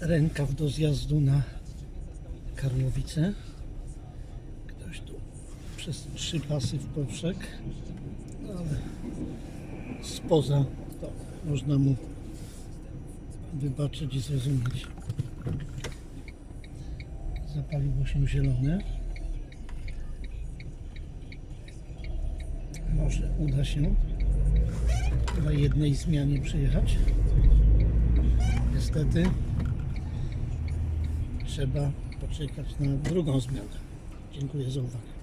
rękaw do zjazdu na Karłowice. Ktoś tu przez trzy pasy w poprzek, no ale spoza to można mu wybaczyć i zrozumieć. Zapaliło się zielone. Może uda się na jednej zmianie przyjechać. Niestety trzeba poczekać na drugą zmianę. Dziękuję za uwagę.